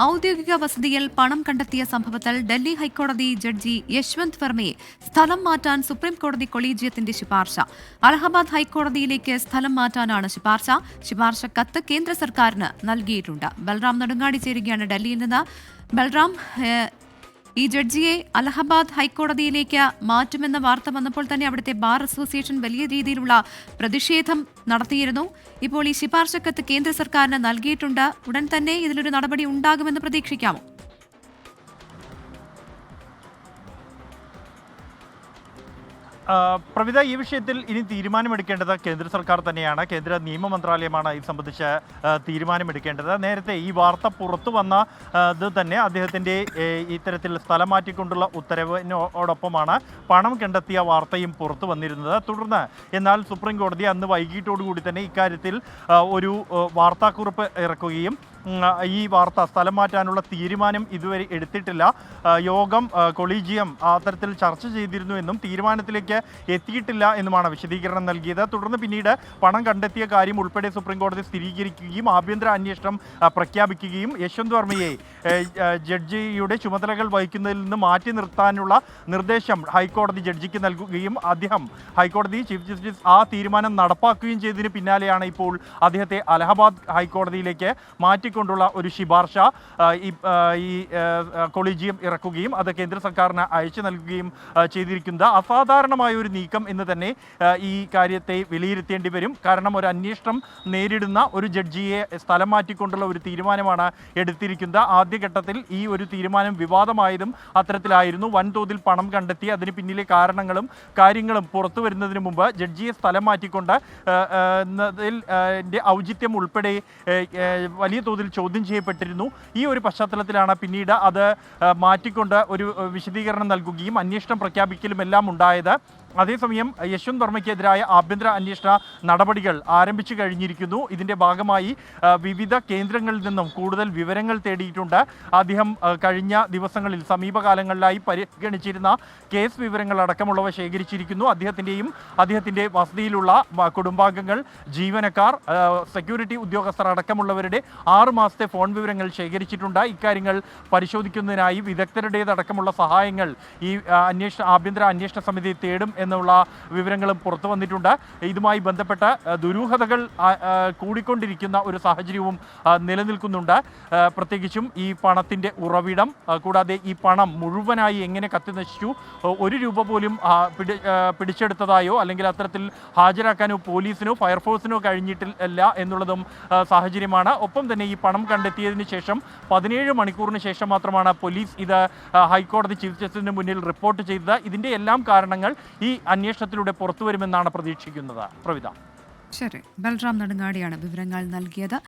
ഔദ്യോഗിക വസതിയിൽ പണം കണ്ടെത്തിയ സംഭവത്തിൽ ഡൽഹി ഹൈക്കോടതി ജഡ്ജി യശ്വന്ത് വർമ്മയെ സ്ഥലം മാറ്റാൻ സുപ്രീം കോടതി കൊളീജിയത്തിന്റെ ശുപാർശ. അലഹബാദ് ഹൈക്കോടതിയിലേക്ക് സ്ഥലം മാറ്റാനാണ് ശുപാർശ. ശുപാർശ കത്ത് കേന്ദ്ര സർക്കാരിന് നൽകിയിട്ടുണ്ട്. ബൽറാം നെടുങ്ങാടി ചേരുകയാണ് ഡൽഹിയിൽ നിന്ന്. ബൽറാം ഈ ജഡ്ജിയെ അലഹബാദ് ഹൈക്കോടതിയിലേക്ക് മാറ്റുമെന്ന വാർത്ത വന്നപ്പോൾ തന്നെ അവിടുത്തെ ബാർ അസോസിയേഷൻ വലിയ രീതിയിലുള്ള പ്രതിഷേധം നടത്തിയിരുന്നു. ഇപ്പോൾ ഈ ശിപാർശക്കത്ത് കേന്ദ്ര സർക്കാരിന് നൽകിയിട്ടുണ്ട്. ഉടൻ തന്നെ ഇതിലൊരു നടപടി ഉണ്ടാകുമെന്ന് പ്രതീക്ഷിക്കാമോ? ആ, പ്രവിധ ഈ വിഷയത്തിൽ ഇനി തീരുമാനമെടുക്കേണ്ടത് കേന്ദ്ര സർക്കാർ തന്നെയാണ്. കേന്ദ്ര നിയമ മന്ത്രാലയമാണ് ഇത് സംബന്ധിച്ച് തീരുമാനമെടുക്കേണ്ടത്. നേരത്തെ ഈ വാർത്ത പുറത്തു വന്ന ഇത് തന്നെ അദ്ദേഹത്തിന്റെ ഇത്തരത്തിൽ സ്ഥലം മാറ്റിക്കൊണ്ടുള്ള ഉത്തരവിനോടൊപ്പമാണ് പണം കണ്ടെത്തിയ വാർത്തയും പുറത്തു വന്നിരുന്നത്. തുടർന്ന് എന്നാൽ സുപ്രീം കോടതി അന്ന് വൈകിട്ടോടുകൂടി തന്നെ ഇക്കാര്യത്തിൽ ഒരു വാർത്താക്കുറിപ്പ് ഇറക്കുകയും ഈ വാർത്ത സ്ഥലം മാറ്റാനുള്ള തീരുമാനം ഇതുവരെ എടുത്തിട്ടില്ല. യോഗം കൊളീജിയം അത്തരത്തിൽ ചർച്ച ചെയ്തിരുന്നു എന്നും തീരുമാനത്തിലേക്ക് എത്തിയിട്ടില്ല എന്നുമാണ് വിശദീകരണം നൽകിയത്. തുടർന്ന് പിന്നീട് പണം കണ്ടെത്തിയ കാര്യം ഉൾപ്പെടെ സുപ്രീംകോടതി സ്ഥിരീകരിക്കുകയും ആഭ്യന്തര അന്വേഷണം പ്രഖ്യാപിക്കുകയും യശ്വന്ത് വർമ്മയെ ജഡ്ജിയുടെ ചുമതലകൾ വഹിക്കുന്നതിൽ നിന്ന് മാറ്റി നിർത്താനുള്ള നിർദ്ദേശം ഹൈക്കോടതി ജഡ്ജിക്ക് നൽകുകയും അദ്ദേഹം ഹൈക്കോടതി ചീഫ് ജസ്റ്റിസ് ആ തീരുമാനം നടപ്പാക്കുകയും ചെയ്തതിന് പിന്നാലെയാണ് ഇപ്പോൾ അദ്ദേഹത്തെ അലഹബാദ് ഹൈക്കോടതിയിലേക്ക് മാറ്റിക്കൊണ്ടുള്ള ഒരു ശിപാർശ ഈ കൊളീജിയം ഇറക്കുകയും അത് കേന്ദ്ര സർക്കാരിന് അയച്ചു നൽകുകയും ചെയ്തിരിക്കുന്നത്. അസാധാരണമായ ഒരു നീക്കം എന്ന് തന്നെ ഈ കാര്യത്തെ വിലയിരുത്തേണ്ടി വരും. കാരണം ഒരു അന്വേഷണം നേരിടുന്ന ഒരു ജഡ്ജിയെ സ്ഥലം മാറ്റിക്കൊണ്ടുള്ള ഒരു തീരുമാനമാണ് എടുത്തിരിക്കുന്നത്. ആദ്യഘട്ടത്തിൽ ഈ ഒരു തീരുമാനം വിവാദമായതും അത്തരത്തിലായിരുന്നു. വൻതോതിൽ പണം കണ്ടെത്തി അതിന് പിന്നിലെ കാരണങ്ങളും കാര്യങ്ങളും പുറത്തു വരുന്നതിന് മുമ്പ് ജഡ്ജിയെ സ്ഥലം മാറ്റിക്കൊണ്ട് ഔചിത്യം ഉൾപ്പെടെ വലിയ തോതിൽ ചോദ്യം ചെയ്യപ്പെട്ടിരുന്നു. ഈ ഒരു പശ്ചാത്തലത്തിലാണ് പിന്നീട് അത് മാറ്റിക്കൊണ്ട് ഒരു വിശദീകരണം നൽകുകയും അന്വേഷണം പ്രഖ്യാപിക്കലും എല്ലാം ഉണ്ടായത്. അതേസമയം യശ്വന്ത് വർമ്മയ്ക്കെതിരായ ആഭ്യന്തര അന്വേഷണ നടപടികൾ ആരംഭിച്ചു കഴിഞ്ഞിരിക്കുന്നു. ഇതിന്റെ ഭാഗമായി വിവിധ കേന്ദ്രങ്ങളിൽ നിന്നും കൂടുതൽ വിവരങ്ങൾ തേടിയിട്ടുണ്ട്. അദ്ദേഹം കഴിഞ്ഞ ദിവസങ്ങളിൽ സമീപകാലങ്ങളിലായി പരിഗണിച്ചിരുന്ന കേസ് വിവരങ്ങൾ അടക്കമുള്ളവ ശേഖരിച്ചിരിക്കുന്നു. അദ്ദേഹത്തിന്റെയും അദ്ദേഹത്തിന്റെ വസതിയിലുള്ള കുടുംബാംഗങ്ങൾ ജീവനക്കാർ സെക്യൂരിറ്റി ഉദ്യോഗസ്ഥർ അടക്കമുള്ളവരുടെ ആറ് മാസത്തെ ഫോൺ വിവരങ്ങൾ ശേഖരിച്ചിട്ടുണ്ട്. ഇക്കാര്യങ്ങൾ പരിശോധിക്കുന്നതിനായി വിദഗ്ധരുടേതടക്കമുള്ള സഹായങ്ങൾ ഈ അന്വേഷണ ആഭ്യന്തര അന്വേഷണ സമിതി തേടും എന്നുള്ള വിവരങ്ങളും പുറത്തു വന്നിട്ടുണ്ട്. ഇതുമായി ബന്ധപ്പെട്ട ദുരൂഹതകൾ കൂടിക്കൊണ്ടിരിക്കുന്ന ഒരു സാഹചര്യവും നിലനിൽക്കുന്നുണ്ട്. പ്രത്യേകിച്ചും ഈ പണത്തിന്റെ ഉറവിടം കൂടാതെ ഈ പണം മുഴുവനായി എങ്ങനെ കത്തിനശിച്ചു ഒരു രൂപ പോലും പിടി പിടിച്ചെടുത്തതായോ അല്ലെങ്കിൽ അത്തരത്തിൽ ഹാജരാക്കാനോ പോലീസിനോ ഫയർഫോഴ്സിനോ കഴിഞ്ഞിട്ടില്ല എന്നുള്ളതും സാഹചര്യമാണ്. ഒപ്പം തന്നെ ഈ പണം കണ്ടെത്തിയതിന് ശേഷം പതിനേഴ് മണിക്കൂറിന് ശേഷം മാത്രമാണ് പോലീസ് ഇത് ഹൈക്കോടതി ചീഫ് ജസ്റ്റിസിന് മുന്നിൽ റിപ്പോർട്ട് ചെയ്തത്. ഇതിന്റെ എല്ലാം കാരണങ്ങൾ ഈ അന്വേഷണത്തിലൂടെ പുറത്തു വരുമെന്നാണ് പ്രതീക്ഷിക്കുന്നത്. പ്രവിത. ശരി. ബൽറാം നടങ്ങാടിയാണ് വിവരങ്ങൾ നൽകിയത്.